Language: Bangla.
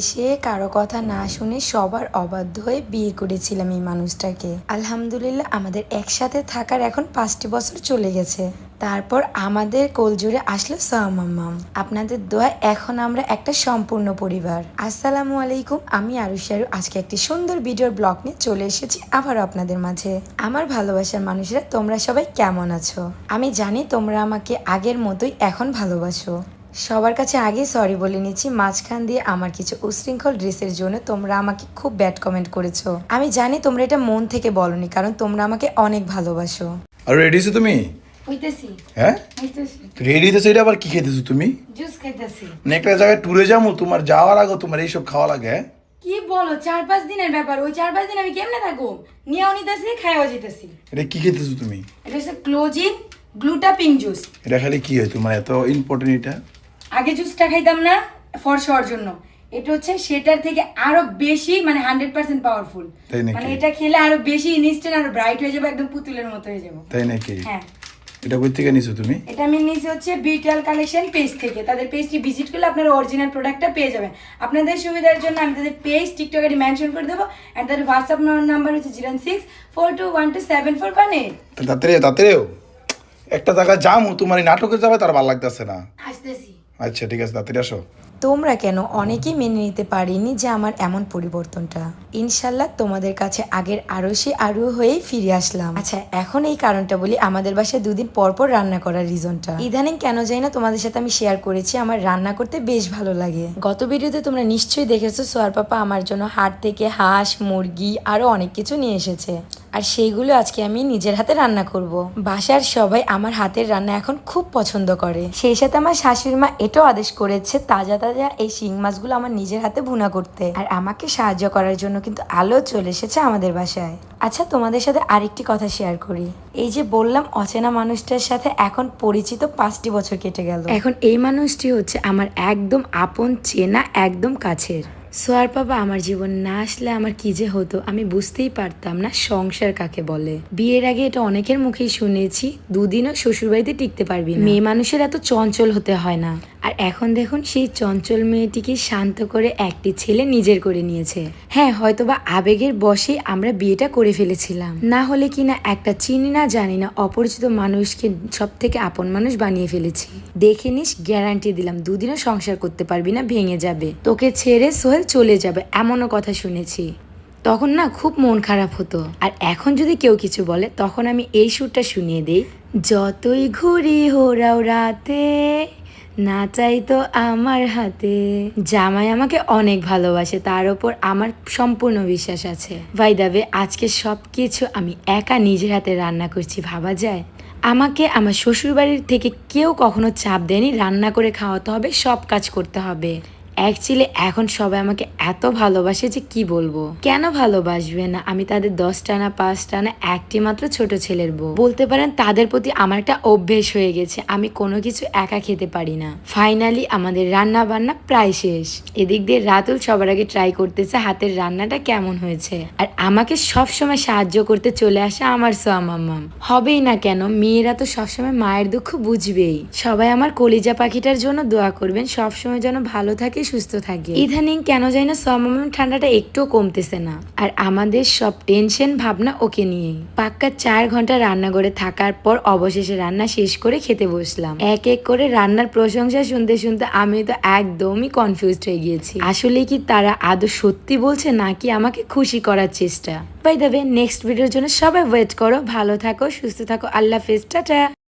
এসে কারও কথা না শুনে সবার অবাধ্য হয়ে বিয়ে করেছিলাম এই মানুষটাকে। আলহামদুলিল্লাহ আমাদের একসাথে থাকার এখন পাঁচটি বছর চলে গেছে। তারপর আমাদের কোলজুড়ে আসলো সামাম্মাম আপনাদের দোয়া এখন আমরা একটা সম্পূর্ণ পরিবার। আসসালামু আলাইকুম, আমি আরুশারু আজকে একটি সুন্দর ভিডিওর ব্লগ নিয়ে চলে এসেছি আবারও আপনাদের মাঝে। আমার ভালোবাসার মানুষেরা, তোমরা সবাই কেমন আছো? আমি জানি তোমরা আমাকে আগের মতোই এখন ভালোবাসো। সবার কাছে আগেই সরি বলে নিচ্ছি মাঝখান দিয়ে আমার কিছু উশৃঙ্খল ড্রেসের জন্য তোমরা আমাকে খুব ব্যাড কমেন্ট করেছ। আমি জানি তোমরা এটা মন থেকে বলনি কারণ তোমরা আমাকে অনেক ভালোবাসো। আর রেডি আছো তুমি? হইতেছি। হ্যাঁ? হইতেছি। রেডি তো সেটা আবার কি খেতেছো তুমি? জুস খাইতেছি। মানে একটা জায়গায় ট্যুরে যাব তোমার যাওয়ার আগে তোমার এইসব খাওয়া লাগে হ্যাঁ? কি বলো চার পাঁচ দিনের ব্যাপার ওই চার পাঁচ দিন আমি কেমনে থাকব? নিয়েও নিতেছি খাইও যেতেছি। এটা কি খেতেছো তুমি? এটা হচ্ছে ক্লোজিন গ্লুটাপিং জুস এটা খালি কি হয় তোমার এত ইম্পর্টেন্ট এটা? আগে জুসটা খাইতাম না ফর্স হওয়ার জন্য। এটা হচ্ছে সেটার থেকে আরও বেশি মানে হান্ড্রেড পার্সেন্ট পাওয়ারফুল। মানে এটা খেলে আরও বেশি ইনস্ট্যান্ট আরও ব্রাইট হয়ে যাবে একদম পুতুলের মতো হয়ে যাব। তাই নাকি? হ্যাঁ। এটা কই থেকে নিছো তুমি? এটা আমি নিয়েছি হচ্ছে বিটাল কালেকশন পেজ থেকে। তাদের পেজটি ভিজিট করলে আপনারা অরিজিনাল প্রোডাক্টটা পেয়ে যাবেন। আপনাদের সুবিধার জন্য আমি তাদের পেজ টিকটকে মেনশন করে দেবো অ্যান্ড তাদের হোয়াটসঅ্যাপ নাম্বার হচ্ছে zero six four two one two seven four one eight তাড়াতাড়ি তাড়াতাড়িও। একটা জায়গায় যাব তোমার নাটকে যাবে তার ভালো লাগতেছে না। আসতেছি। আচ্ছা ঠিক আছে, তাড়াতাড়ি আসো। তোমরা কেন অনেকেই মেনে নিতে পারিনি যে আমার এমন পরিবর্তনটা? ইনশাল্লাহ তোমাদের কাছে আগের আরও সে আরও হয়ে ফিরে আসলাম। আচ্ছা এখন এই কারণটা বলি, আমাদের বাসায় দুদিন পর পর রান্না করার রিজনটা ইদানিং কেন যাই না তোমাদের সাথে আমি শেয়ার করেছি, আমার রান্না করতে বেশ ভালো লাগে। গত ভিডিওতে তোমরা নিশ্চয়ই দেখেছ সোয়ার পাপা আমার জন্য হাট থেকে হাঁস, মুরগি, আরও অনেক কিছু নিয়ে এসেছে। আর সেইগুলো আজকে আমি নিজের হাতে রান্না করব। বাসার সবাই আমার হাতের রান্না এখন খুব পছন্দ করে। সেই সাথে আমার শাশুড়ি মা এটাও আদেশ করেছে তাজা তাজা এই শিং মাছগুলো আমার নিজের হাতে ভুনা করতে। আর আমাকে সাহায্য করার জন্য কিন্তু আলো চলে এসেছে আমাদের বাসায়। আচ্ছা তোমাদের সাথে আরেকটি কথা শেয়ার করি। এই যে বললাম, অচেনা মানুষটার সাথে এখন পরিচিত পাঁচটি বছর কেটে গেল। এখন এই মানুষটি হচ্ছে আমার একদম আপন, চেনা, একদম কাছের। সোয়ার বাবা, আমার জীবন না আসলে আমার কি যে হতো, আমি বুঝতেই পারতাম না সংসার কাকে বলে। বিয়ের আগে এটা অনেকের মুখেই শুনেছি, দুদিনও শ্বশুরবাড়িতে টিকতে পারবি মেয়ে মানুষের এত চঞ্চল হতে হয় না। আর এখন দেখুন, সেই চঞ্চল মেয়েটিকে শান্ত করে একটি ছেলে নিজের করে নিয়েছে। হ্যাঁ হয়তোবা আবেগের বসে আমরা বিয়েটা করে ফেলেছিলাম। না হলে কিনা একটা চিনি না জানি না অপরিচিত মানুষকে সব থেকে আপন মানুষ বানিয়ে ফেলেছি। দেখে নিস গ্যারান্টি দিলাম, দুদিনও সংসার করতে পারবি না, ভেঙে যাবে। তোকে ছেড়ে সোহেল চলে যাবে, এমনও কথা শুনেছি। তখন না খুব মন খারাপ হতো। আর এখন যদি কেউ কিছু বলে, তখন আমি এই সুরটা শুনিয়ে দিই। যতই ঘুরি হোরাও রাতে, না চাই তো আমার হাতে। জামাই আমাকে অনেক ভালোবাসে, তার ওপর আমার সম্পূর্ণ বিশ্বাস আছে। ভাই দাবে, আজকে সব কিছু আমি একা নিজের হাতে রান্না করছি, ভাবা যায়? আমাকে আমার শ্বশুরবাড়ির থেকে কেউ কখনো চাপ দেয়নি, রান্না করে খাওয়াতে হবে, সব কাজ করতে হবে। অ্যাকচুয়ালি এখন সবাই আমাকে এত ভালোবাসে যে কি বলব? কেন ভালোবাসবে না? আমি তাদের দশটা না পাঁচটা না একটি মাত্র ছোট ছেলের বউ। বলতে পারেন তাদের প্রতি আমার একটা অভ্যেস হয়ে গেছে। আমি কোনো কিছু একা খেতে পারি না। ফাইনালি আমাদের রান্না বান্না প্রায় শেষ। এদিক দিয়ে রাতুল সবার আগে ট্রাই করতেছে হাতের রান্নাটা কেমন হয়েছে। আর আমাকে সব সময় সাহায্য করতে চলে আসে আমার সোয়ামাম্মাম হবেই না কেন? মেয়েরা তো সবসময় মায়ের দুঃখ বুঝবেই। সবাই আমার কলিজা পাখিটার জন্য দোয়া করবেন। সবসময় যেন ভালো থাকে সুস্থ থাকে। ইদানিং কেন যাই না সোয়ামাম্মাম ঠান্ডাটা একটুও কমতেছে না। আর আমাদের সব টেনশন ভাবনা ওকে নিয়ে পাক্কা চার ঘণ্টা রান্নাঘরে থাকার পর অবশেষে রান্না শেষ করে খেতে বসলাম। এক এক করে রান্নার প্রশংসা শুনতে শুনতে আমি তো একদমই কনফিউজড হয়ে গিয়েছি। আসলে কি তারা আদৌ সত্যি বলছে নাকি আমাকে খুশি করার চেষ্টা? বাই দেবে নেক্সট ভিডিওর জন্য সবাই ওয়েট করো। ভালো থাকো, সুস্থ থাকো। আল্লাহ হাফেজ। টাটা।